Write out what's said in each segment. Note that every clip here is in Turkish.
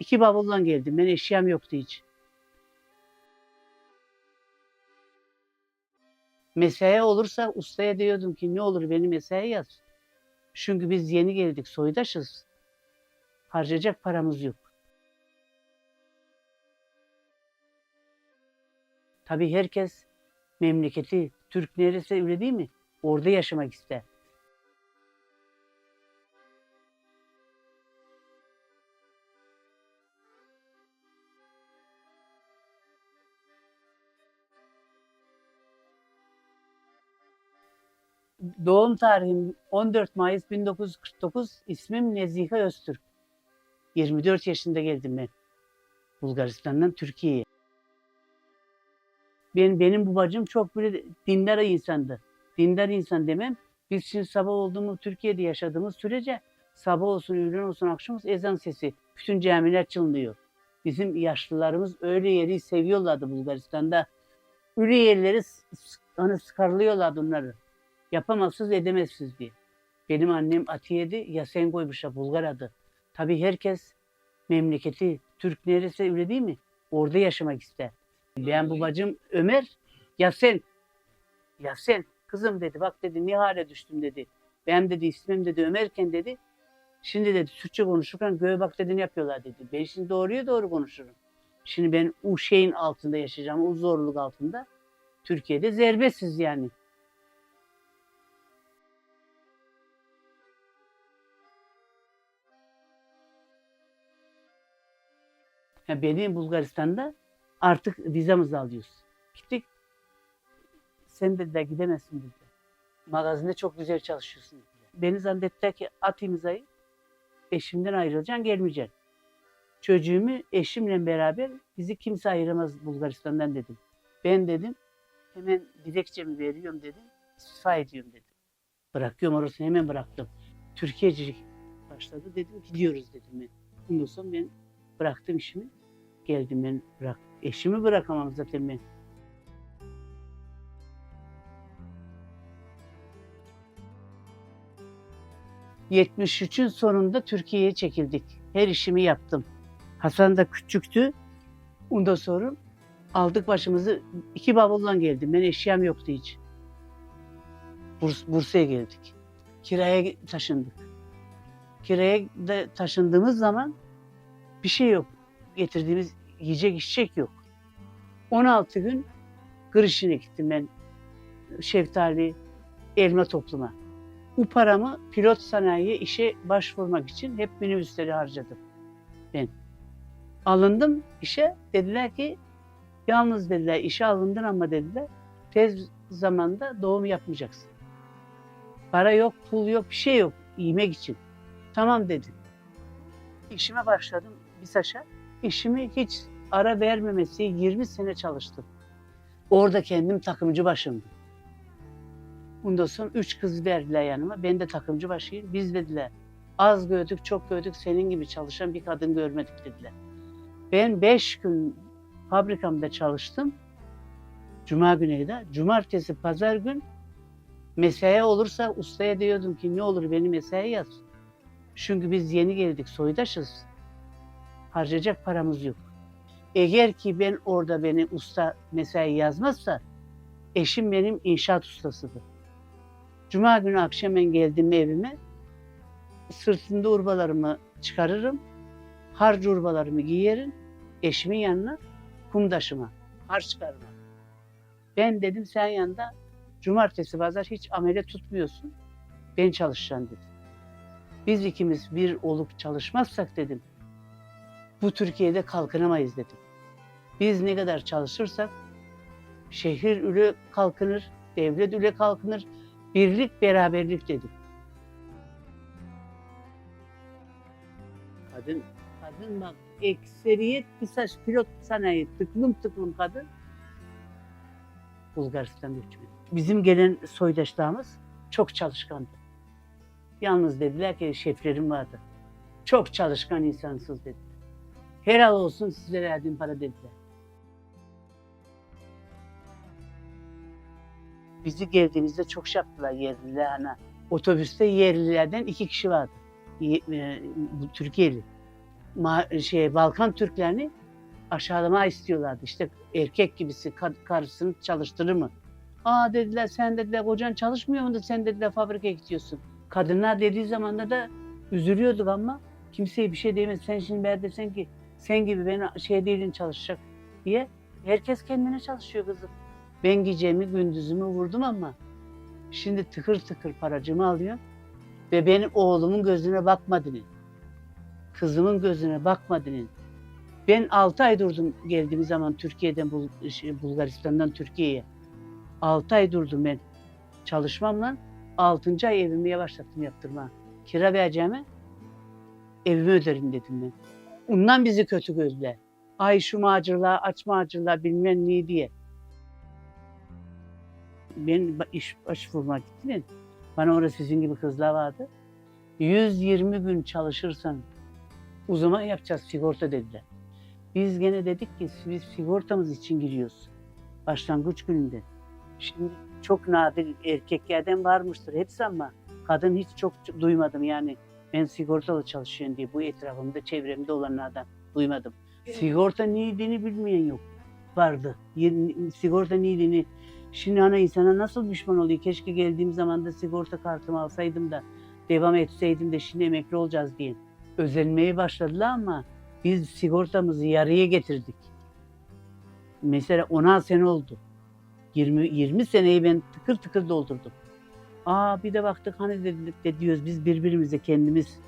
İki bavulla geldim. Ben eşyam yoktu hiç. Mesai olursa ustaya diyordum ki ne olur beni mesai yaz. Çünkü biz yeni geldik, soydaşız. Harcayacak paramız yok. Tabii herkes memleketi, Türk neresi öyle değil mi? Orada yaşamak ister. Doğum tarihim 14 Mayıs 1949, ismim Nezihe Öztürk. 24 yaşında geldim ben Bulgaristan'dan Türkiye'ye. Benim, benim babacığım çok böyle dindar insandı. Dindar insan demem. Biz şimdi sabah olduğumuz Türkiye'de yaşadığımız sürece sabah olsun, öğlen olsun, akşam olsun ezan sesi. Bütün camiler çınlıyor. Bizim yaşlılarımız öyle yeri seviyorlardı Bulgaristan'da. Öyle yerleri hani sıkarlıyorlardı onları. Yapamazsınız edemezsiniz diye. Benim annem Atiye'di, Yasen koymuşlar Bulgar adı. Tabii herkes memleketi, Türk neresi öyle değil mi? Orada yaşamak ister. Ben babacığım Ömer, Yasen. Yasen, kızım dedi bak dedi ne hale düştüm dedi. Benim dedi ismim dedi Ömerken dedi. Şimdi dedi Türkçe konuşurken göğe bak dediğini yapıyorlar dedi. Ben şimdi doğruya doğru konuşurum. Şimdi ben o şeyin altında yaşayacağım, o zorluk altında. Türkiye'de zerbesiz yani. Ya benim Bulgaristan'da artık vizamızı alıyoruz. Gittik. Sen dediler gidemezsin dediler. Magazinde çok güzel çalışıyorsun dediler. Beni zannettiler ki at imzayı eşimden ayrılacaksın gelmeyeceksin. Çocuğumu eşimle beraber bizi kimse ayıramaz Bulgaristan'dan dedim. Ben dedim hemen dilekçemi veriyorum dedim. İstifa ediyorum dedim. Bırakıyorum orasını hemen bıraktım. Türkiye'cilik başladı dedim gidiyoruz dedim ben. Ondan sonra ben bıraktım işimi. Geldim ben bırak. Eşimi bırakamam zaten ben. ...73'ün sonunda Türkiye'ye çekildik. Her işimi yaptım. Hasan da küçüktü. Ondan sonra aldık başımızı. iki bavulla geldim. Ben eşyam yoktu hiç. Burs, Bursa'ya geldik. Kiraya taşındık. Kiraya da taşındığımız zaman bir şey yok. Getirdiğimiz yiyecek içecek yok. 16 gün Kırışı'na gittim ben. Şeftali, elma topluma. Bu paramı pilot sanayiye işe başvurmak için hep minibüsleri harcadım ben. Alındım işe. Dediler ki yalnız dediler işe alındın ama dediler tez zamanda doğum yapmayacaksın. Para yok, pul yok, bir şey yok yemek için. Tamam dedim. İşime başladım BİSAŞ'a. İşimi hiç ara vermemesi 20 sene çalıştım. Orada kendim takımcı başımdım. Ondan sonra üç kız verdiler yanıma. Ben de takımcı başıyım. Biz dediler az gördük, çok gördük. Senin gibi çalışan bir kadın görmedik dediler. Ben beş gün fabrikamda çalıştım. Cuma günü de. Cumartesi, pazar gün mesai olursa ustaya diyordum ki ne olur beni mesai yaz. Çünkü biz yeni geldik, soydaşız. Harcayacak paramız yok. Eğer ki ben orada beni usta mesai yazmazsa eşim benim inşaat ustasıdır. Cuma günü akşam ben geldim evime. Sırtında urbalarımı çıkarırım. Harcı urbalarımı giyerim. Eşimin yanına kumdaşıma. Harç çıkarma. Ben dedim sen yanında cumartesi pazar hiç amele tutmuyorsun. Ben çalışacağım dedim. Biz ikimiz bir olup çalışmazsak dedim. Bu Türkiye'de kalkınamayız dedim. Biz ne kadar çalışırsak şehir üle kalkınır, devlet üle kalkınır, birlik beraberlik dedim. Kadın, kadın bak ekseriyet kısaç pilot sanayi tıklım tıklım kadın Bulgaristan göçmeni. Bizim gelen soydaşlarımız çok çalışkandı. Yalnız dediler ki şeflerim vardı. Çok çalışkan insansınız dediler. Helal olsun size verdiğim para dediler. Bizi geldiğimizde çok şey yaptılar yerliler. Hani otobüste yerlilerden iki kişi vardı. E, bu Türkiye'li. ma- şey Balkan Türklerini aşağılama istiyorlardı. İşte erkek gibisi kad- karısını çalıştırır mı? Aa dediler sen dediler kocan çalışmıyor mu da sen dediler fabrikaya gidiyorsun. Kadınlar dediği zaman da üzülüyorduk ama kimseye bir şey diyemez. Sen şimdi ben desen ki sen gibi ben şey değilim çalışacak diye. Herkes kendine çalışıyor kızım. Ben gecemi gündüzümü vurdum ama şimdi tıkır tıkır paracımı alıyor ve benim oğlumun gözüne bakmadın. Kızımın gözüne bakmadın. Ben 6 ay durdum geldiğim zaman Türkiye'den şey, Bulgaristan'dan Türkiye'ye. 6 ay durdum ben çalışmamla. 6. ay evimi yavaşlattım yaptırma. Kira vereceğime evimi öderim dedim ben. Ondan bizi kötü gözler. Ay şu macırlar, aç macırlar bilmem ne diye. Ben iş başvurma gittim. Bana orada sizin gibi kızlar vardı. 120 gün çalışırsan o zaman yapacağız sigorta dediler. Biz gene dedik ki biz sigortamız için giriyoruz. Başlangıç gününde. Şimdi çok nadir erkeklerden varmıştır hepsi ama kadın hiç çok duymadım yani. Ben sigortalı çalışıyorum diye bu etrafımda çevremde olanlardan duymadım. Sigorta neydiğini bilmeyen yok. Vardı. Sigorta neydiğini Şimdi ana insana nasıl düşman oluyor? Keşke geldiğim zaman da sigorta kartımı alsaydım da devam etseydim de şimdi emekli olacağız diye. Özenmeye başladılar ama biz sigortamızı yarıya getirdik. Mesela 10 sene oldu. 20, 20 seneyi ben tıkır tıkır doldurdum. Aa bir de baktık hani dedik de diyoruz biz birbirimize kendimiz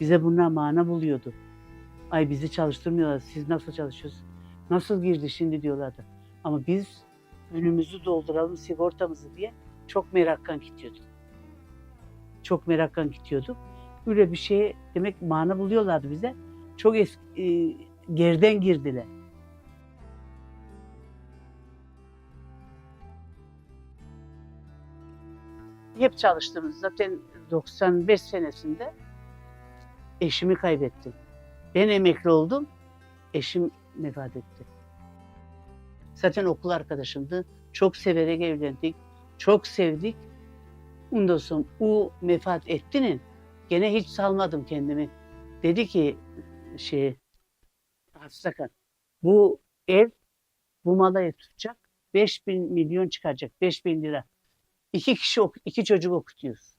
bize bunlar mana buluyordu. Ay bizi çalıştırmıyorlar. Siz nasıl çalışıyorsunuz? Nasıl girdi şimdi diyorlardı. Ama biz önümüzü dolduralım sigortamızı diye çok meraktan gidiyorduk. Çok meraktan gidiyorduk. Öyle bir şeye demek mana buluyorlardı bize. Çok eski, e, geriden girdiler. Hep çalıştığımız zaten 95 senesinde eşimi kaybettim. Ben emekli oldum, eşim vefat etti. Zaten okul arkadaşımdı. Çok severek evlendik. Çok sevdik. Ondan sonra o vefat ettinin gene hiç salmadım kendimi. Dedi ki şey Hastakan bu ev bu malayı tutacak. 5000 milyon çıkacak. 5000 lira. İki kişi ok- iki çocuk okutuyoruz.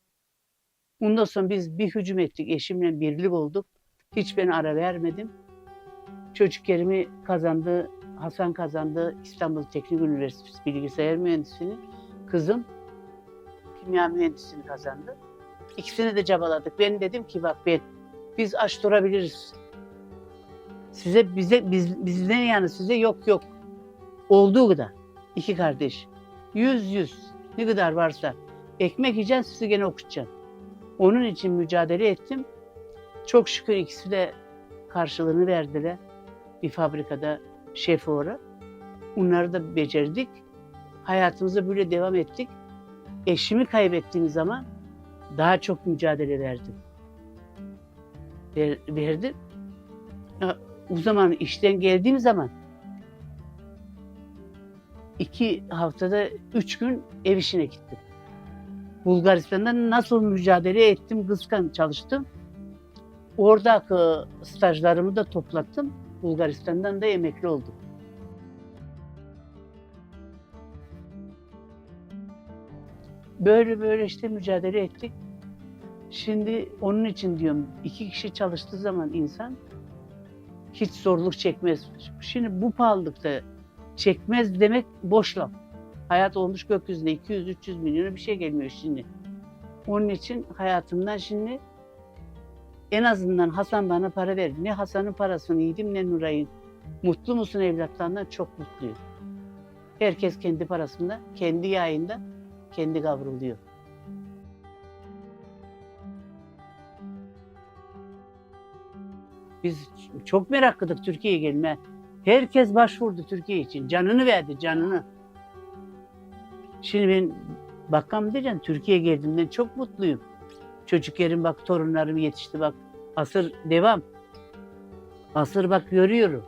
Ondan sonra biz bir hücum ettik. Eşimle birlik olduk. Hiç ben ara vermedim. Çocuk yerimi kazandı. Hasan kazandı İstanbul Teknik Üniversitesi bilgisayar mühendisliğini. Kızım kimya mühendisliğini kazandı. İkisini de cabaladık. Ben dedim ki bak ben biz aç durabiliriz. Size bize biz bizden yani size yok yok. Olduğu kadar. İki kardeş. Yüz yüz. Ne kadar varsa. Ekmek yiyeceksin sizi gene okutacaksın. Onun için mücadele ettim. Çok şükür ikisi de karşılığını verdiler. Bir fabrikada şef olarak. Onları da becerdik. Hayatımıza böyle devam ettik. Eşimi kaybettiğim zaman daha çok mücadele verdim. Ver, verdim. O zaman işten geldiğim zaman iki haftada üç gün ev işine gittim. Bulgaristan'da nasıl mücadele ettim, kıskan çalıştım. Oradaki stajlarımı da toplattım. Bulgaristan'dan da emekli oldum. Böyle böyle işte mücadele ettik. Şimdi onun için diyorum iki kişi çalıştığı zaman insan hiç zorluk çekmez. Şimdi bu pahalılıkta çekmez demek boş laf. Hayat olmuş gökyüzünde 200-300 milyona bir şey gelmiyor şimdi. Onun için hayatımdan şimdi en azından Hasan bana para verdi. Ne Hasan'ın parasını yedim ne Nuray'ın. Mutlu musun evlatlarından? Çok mutluyum. Herkes kendi parasında, kendi yayında, kendi kavruluyor. Biz çok meraklıydık Türkiye'ye gelme. Herkes başvurdu Türkiye için. Canını verdi, canını. Şimdi ben bakkam diyeceğim, Türkiye'ye geldiğimden çok mutluyum. Çocuklarım bak, torunlarım yetişti bak. Asır devam. Asır bak görüyorum.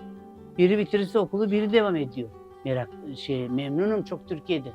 Biri bitirirse okulu, biri devam ediyor. Merak, şey, memnunum çok Türkiye'de.